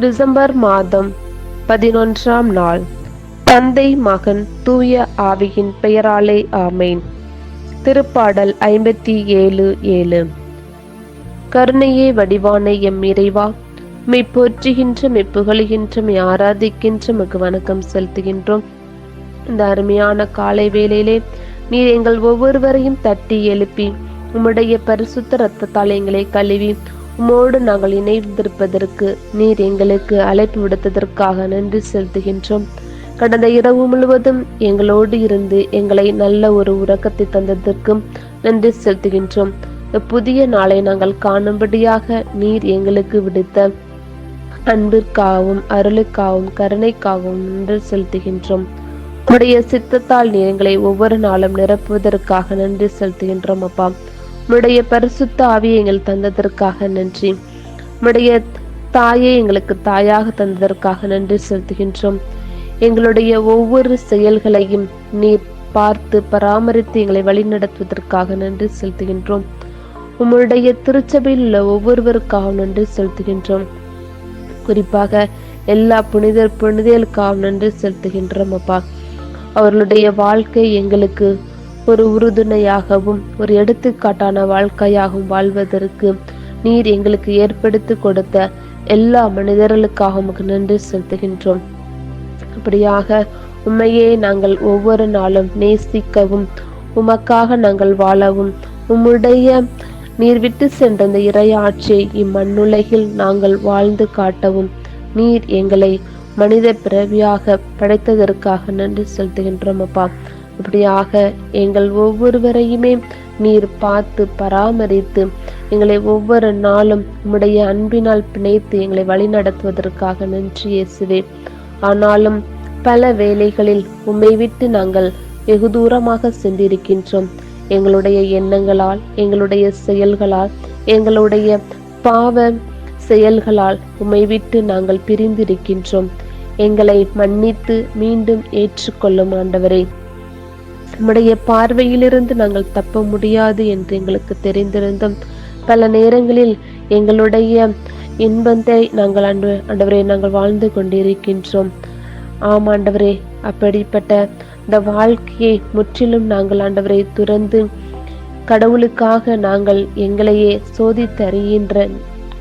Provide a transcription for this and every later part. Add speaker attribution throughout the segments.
Speaker 1: December மாதம் பதினொன்றாம் நாள். தந்தை மகன் தூய ஆவியின் பெயராலே ஆமேன். திருப்பாடல் ஐம்பத்தி ஏழு. ஏழு கருணையே வடிவான எம் இறைவா மெய் போற்றுகின்ற மெய் புகழுகின்ற மெய் ஆராதிக்கின்ற மிகு வணக்கம் செலுத்துகின்றோம். இந்த அருமையான காலை வேளையிலே நீர் எங்கள் ஒவ்வொருவரையும் தட்டி எழுப்பி உம்முடைய பரிசுத்த இரத்தத்தால் எங்களை கழுவி உம்மோடு நாங்கள் இணைந்திருப்பதற்கு நீர் எங்களுக்கு அழைப்பு விடுத்ததற்காக நன்றி செலுத்துகின்றோம். கடந்த இரவு முழுவதும் எங்களோடு இருந்து எங்களை நல்ல ஒரு உறக்கத்தை தந்ததற்கும் நன்றி செலுத்துகின்றோம். புதிய நாளை நாங்கள் காணும்படியாக நீர் எங்களுக்கு விடுத்த அன்பிற்காகவும் அருளுக்காகவும் கருணைக்காகவும் நன்றி செலுத்துகின்றோம். உடைய சித்தத்தால் நீர் எங்களை ஒவ்வொரு நாளும் நிரப்புவதற்காக நன்றி செலுத்துகின்றோம் அப்பா. உம்முடைய பரிசுத்த ஆவியை எங்கள் தந்ததற்காக நன்றி. உம்முடைய தாயை எங்களுக்கு தாயாக தந்ததற்காக நன்றி செலுத்துகின்றோம். எங்களுடைய ஒவ்வொரு செயல்களையும் நீர் பார்த்து பராமரித்து எங்களை வழிநடத்துவதற்காக நன்றி செலுத்துகின்றோம். உம்முடைய திருச்சபையில் உள்ள ஒவ்வொருவருக்காக நன்றி செலுத்துகின்றோம். குறிப்பாக எல்லா புனிதர் புனிதர்களுக்காக நன்றி செலுத்துகின்றோம் அப்பா. அவர்களுடைய வாழ்க்கை எங்களுக்கு ஒரு உறுதுணையாகவும் ஒரு எடுத்துக்காட்டான வாழ்க்கையாகவும் வாழ்வதற்கு நீர் எங்களுக்கு ஏற்படுத்தி கொடுத்த எல்லா மனிதர்களுக்காக உமக்கு நன்றி செலுத்துகின்றோம். அப்படியாக உண்மையே நாங்கள் ஒவ்வொரு நாளும் நேசிக்கவும் உமக்காக நாங்கள் வாழவும் உம்முடைய நீர் விட்டு சென்ற இந்த இறையாட்சியை இம்மண்ணுலகில் நாங்கள் வாழ்ந்து காட்டவும் நீர் எங்களை மனித பிறவியாக படைத்ததற்காக நன்றி செலுத்துகின்றோம் அப்பா. அப்படியாக எங்கள் ஒவ்வொருவரையுமே நீர் பார்த்து பராமரித்து எங்களை ஒவ்வொரு நாளும் உம்முடைய அன்பினால் பிணைத்து எங்களை வழிநடத்துவதற்காக நன்றி இயேசுவே. ஆனாலும் பல வேலைகளில் உம்மை விட்டு நாங்கள் வெகு தூரமாக சென்றிருக்கின்றோம். எங்களுடைய எண்ணங்களால் எங்களுடைய செயல்களால் எங்களுடைய பாவ செயல்களால் உம்மை விட்டு நாங்கள் பிரிந்திருக்கின்றோம். எங்களை மன்னித்து மீண்டும் ஏற்றுக்கொள்ளும் ஆண்டவரே. நம்முடைய பார்வையிலிருந்து நாங்கள் தப்ப முடியாது என்று எங்களுக்கு தெரிந்திருந்தும் பல நேரங்களில் எங்களுடைய இன்பத்தை நாங்கள் அன்று ஆண்டவரே நாங்கள் வாழ்ந்து கொண்டிருக்கின்றோம். ஆம் ஆண்டவரே அப்படிப்பட்ட இந்த வாழ்க்கையை முற்றிலும் நாங்கள் ஆண்டவரை துறந்து கடவுளுக்காக நாங்கள் எங்களையே சோதித்தறிகின்ற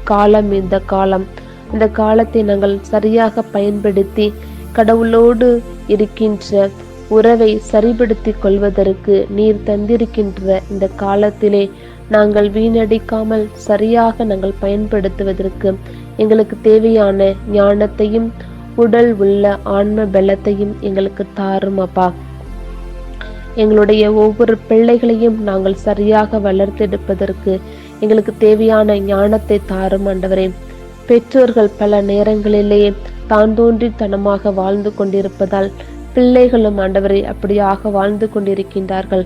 Speaker 1: காலம் இந்த காலம். இந்த காலத்தை நாங்கள் சரியாக பயன்படுத்தி கடவுளோடு இருக்கின்ற உறவை சரிபடுத்திக் கொள்வதற்கு நீர் தந்திருக்கின்ற இந்த காலத்திலே நாங்கள் வீணடிக்காமல் சரியாக நாங்கள் பயன்படுத்துவதற்கு எங்களுக்கு தேவையான ஞானத்தையும் உடல் உள்ள ஆன்ம பலத்தையும் எங்களுக்கு தாரும் அப்பா. எங்களுடைய ஒவ்வொரு பிள்ளைகளையும் நாங்கள் சரியாக வளர்த்தெடுப்பதற்கு எங்களுக்கு தேவையான ஞானத்தை தாரும் ஆண்டவரே. பெற்றோர்கள் பல நேரங்களிலேயே தான் தோன்றித்தனமாக வாழ்ந்து கொண்டிருப்பதால் பிள்ளைகளும் ஆண்டவரை அப்படியாக வாழ்ந்து கொண்டிருக்கின்றார்கள்.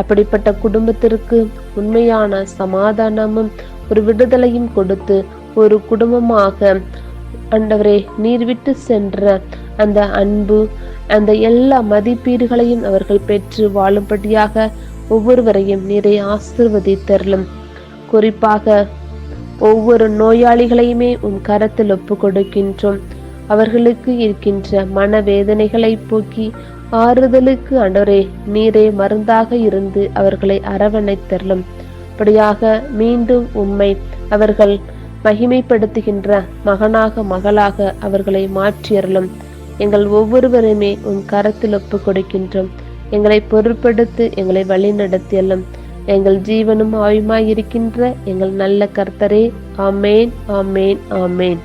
Speaker 1: அப்படிப்பட்ட குடும்பத்திற்கு உண்மையான சமாதானமும் ஒரு விடுதலையும் கொடுத்து ஒரு குடும்பமாக ஆண்டவரே நீர் விட்டு சென்ற அந்த அன்பு அந்த எல்லா மதிப்பீடுகளையும் அவர்கள் பெற்று வாழும்படியாக ஒவ்வொருவரையும் நீரை ஆசிர்வதித்தருளும். குறிப்பாக ஒவ்வொரு நோயாளிகளையுமே உன் கரத்தில் ஒப்பு கொடுக்கின்றோம் அவர்களுக்கு இருக்கின்ற மனவேதனைகளை போக்கி ஆறுதலுக்கு அன்றரே நீரே மருந்தாக இருந்து அவர்களை அரவணைத்தருளும் அப்படியாக மீண்டும் உம்மை அவர்கள் மகிமைப்படுத்துகின்ற மகனாக மகளாக அவர்களை மாற்றியறலும் எங்கள் ஒவ்வொருவருமே உன் கரத்தில் ஒப்பு கொடுக்கின்றோம். எங்களை பொருட்படுத்து எங்களை வழிநடத்தியலும் எங்கள் ஜீவனும் ஆயுமாயிருக்கின்ற எங்கள் நல்ல கர்த்தரே ஆமேன் ஆமேன் ஆமேன்.